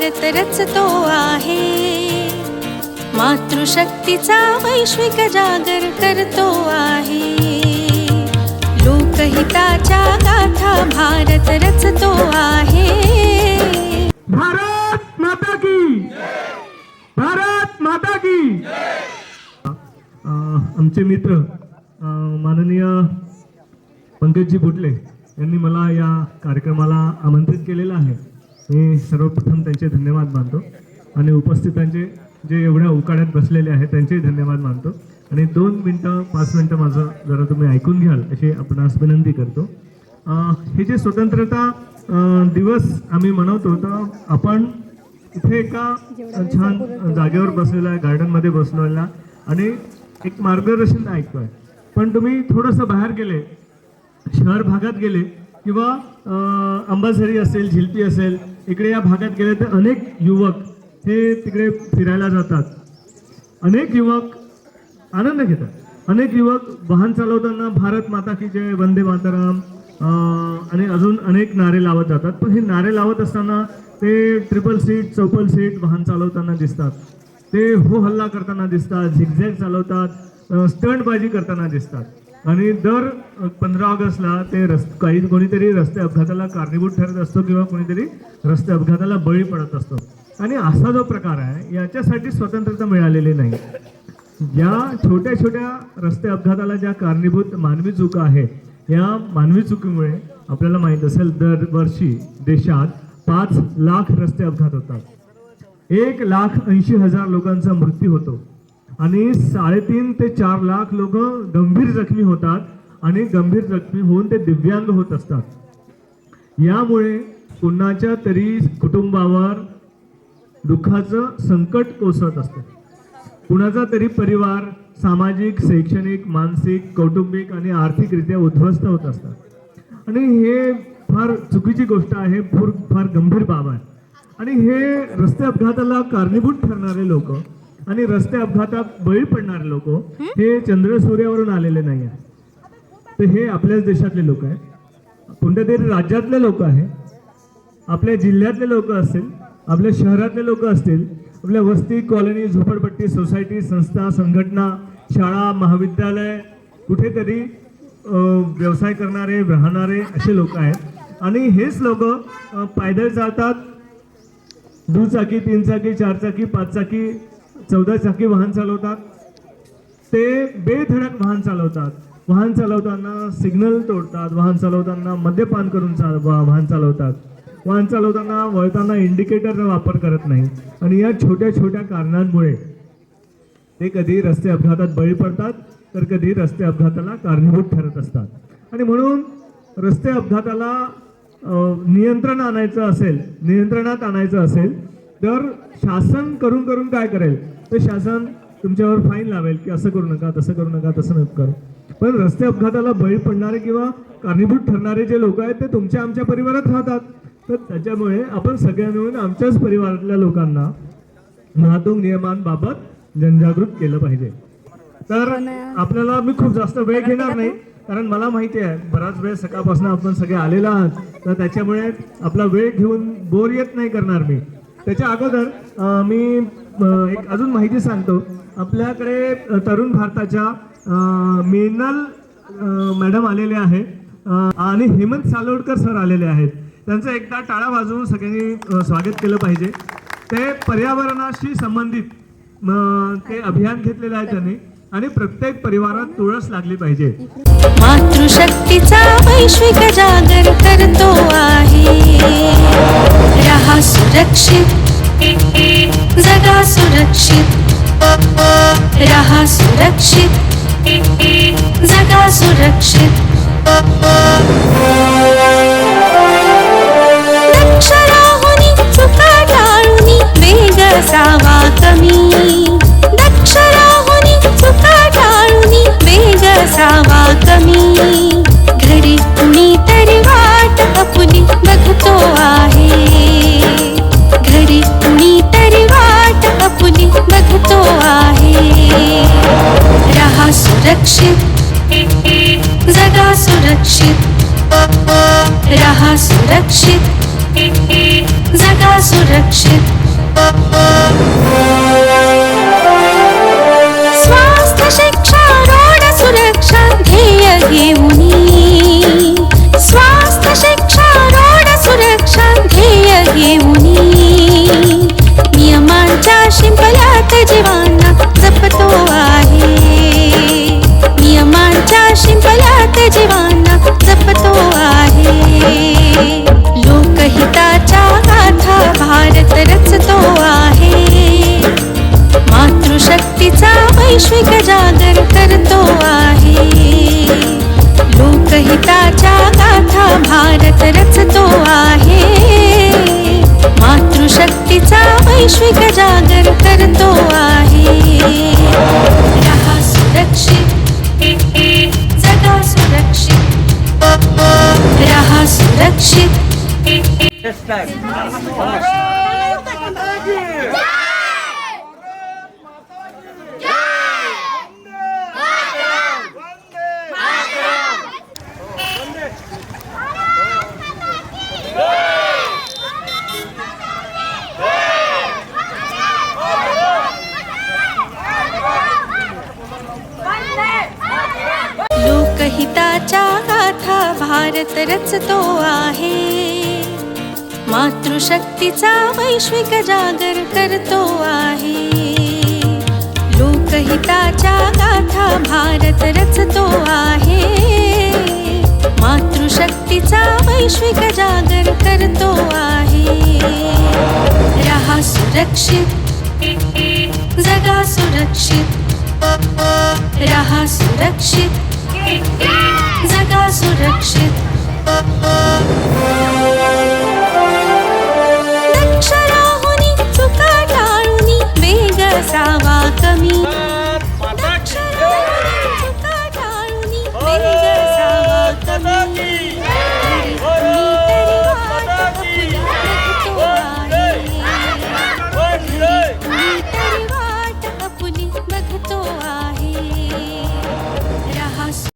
भारत रचतो आहे. मातृशक्तीचा वैश्विक जागर करतो आहे. लोकहिताच्या गाथा भारत रचतो आहे. भारत माता की भारत माता की आमचे मित्र माननीय पंकजजी बुटले यांनी मला या कार्यक्रमाला आमंत्रित केलेलं आहे. मी सर्वप्रथम त्यांचे धन्यवाद मानतो. आणि उपस्थितांचे जे एवढ्या उकाड्यात बसलेले आहेत त्यांचेही धन्यवाद मानतो. आणि दोन मिनटं पाच मिनटं माझं जरा तुम्ही ऐकून घ्याल अशी आपणास विनंती करतो. हे जे स्वतंत्रता दिवस आम्ही मनवतो तर आपण इथे एका छान जागेवर बसलेला आहे गार्डनमध्ये बसलेला आणि एक मार्गदर्शन ऐकतोय पण तुम्ही थोडंसं बाहेर गेले शहर भागात गेले किंवा अंबाझरी असेल झिलपी असेल इकडे या भागात गेले तर अनेक युवक हे तिकडे फिरायला जातात. अनेक युवक आनंद घेतात. अनेक युवक वाहन चालवताना भारत माता की जय वंदे मातरम आणि अजून अनेक नारे लावत जातात. पण हे नारे लावत असताना ते ट्रिपल सीट चौपल सीट वाहन चालवताना दिसतात. ते हो हल्ला करताना दिसतात झिगझॅग चालवतात स्टंटबाजी करताना दिसतात. आणि दर पंधरा ऑगस्टला ते रस् काही कोणीतरी रस्ते अपघाताला कारणीभूत ठरत असतो किंवा कोणीतरी रस्ते अपघाताला बळी पडत असतो. आणि असा जो प्रकार आहे याच्यासाठी स्वतंत्रता मिळालेली नाही. या छोट्या छोट्या रस्ते अपघाताला ज्या कारणीभूत मानवी चुका आहे या मानवी चुकीमुळे आपल्याला माहीत असेल दरवर्षी देशात पाच लाख रस्ते अपघात होतात. एक लाख ऐंशी हजार लोकांचा मृत्यू होतो. आणि साडेतीन ते चार लाख लोक गंभीर जखमी होतात आणि गंभीर जखमी होऊन ते दिव्यांग होत असतात. यामुळे कुणाच्या तरी कुटुंबावर दुःखाचं संकट कोसळत असतं. कुणाचा तरी परिवार सामाजिक शैक्षणिक मानसिक कौटुंबिक आणि आर्थिकरित्या उद्ध्वस्त होत असतात. आणि हे फार चुकीची गोष्ट आहे फार फार गंभीर बाब आहे. आणि हे रस्ते अपघाताला कारणीभूत ठरणारे लोक आणि रस्ते अपघातात बळी पडणारे लोक हे? चंद्र सूर्यावरून आलेले नाही आहेत तर हे आपल्याच देशातले लोक आहेत. कोणत्या तरी राज्यातले लोक आहे आपल्या जिल्ह्यातले लोक असतील आपल्या शहरातले लोक असतील आपल्या वस्ती कॉलनी झोपडपट्टी सोसायटी संस्था संघटना शाळा महाविद्यालय कुठेतरी व्यवसाय करणारे राहणारे असे लोक आहेत. आणि हेच लोक पायदळ चालतात. दुचाकी तीन चाकी चार चाकी पाच चाकी चौदा चाकी वाहन चालवतात. ते बेधडक वाहन चालवतात. वाहन चालवताना सिग्नल तोडतात. वाहन चालवताना मद्यपान करून चाल वा- वाहन चालवतात. वाहन चालवताना वळताना इंडिकेटरचा वापर करत नाही. आणि या छोट्या छोट्या कारणांमुळे ते कधी रस्ते अपघातात बळी पडतात तर कधी रस्ते अपघाताला कारणीभूत ठरत असतात. आणि म्हणून रस्ते अपघाताला नियंत्रण आणायचं असेल नियंत्रणात आणायचं असेल तर शासन करून करून काय करेल? तर शासन तुमच्यावर फाईन लावेल की असं करू नका तसं करू नका तसं नको करू. पण रस्ते अपघाताला बळी पडणारे किंवा कारणीभूत ठरणारे जे लोक आहेत ते तुमच्या आमच्या परिवारात राहतात. तर त्याच्यामुळे आपण सगळ्या मिळून आमच्याच परिवारातल्या लोकांना वाहतूक नियमांबाबत जनजागृत केलं पाहिजे. तर आपल्याला मी खूप जास्त वेळ घेणार नाही कारण मला माहिती आहे बराच वेळ सकाळपासून आपण सगळे आलेला आहात. तर त्याच्यामुळे आपला वेळ घेऊन बोर येत नाही करणार मी. त्याच्या अगोदर मी एक अजून माहिती सांगतो. आपल्याकडे तरुण भारताच्या मेनल मिनल मॅडम आलेले आहे आणि हेमंत सालोडकर सर आलेले आहेत. त्यांचं एकदा टाळा वाजवून सगळ्यांनी स्वागत केलं पाहिजे. ते पर्यावरणाशी संबंधित ते अभियान घेतलेलं आहे त्यांनी. आणि प्रत्येक परिवारात तुळस लागली पाहिजे. मातृशक्तीचा वैश्विक जागर करतो आहे. रहा सुरक्षित जगा सुरक्षित. रहा सुरक्षित जगा सुरक्षित. दक्ष राहुनी चुका टाळूनी वेग असावा कमी. सुरक्षित. सुरक्षित जगा सुरक्षित. वैश्विक जागर करतो आहे. रहा सुरक्षित. जगा सुरक्षित. रहा सुरक्षित. जगात रचतो आहे. मातृशक्तीचा वैश्विक जागर करतो आहे. लोकहिताच्या गाथा भारत रचतो आहे. मातृशक्तीचा वैश्विक जागर करतो आहे. रहा सुरक्षित जगा सुरक्षित. रहा सुरक्षित जगा सुरक्षित.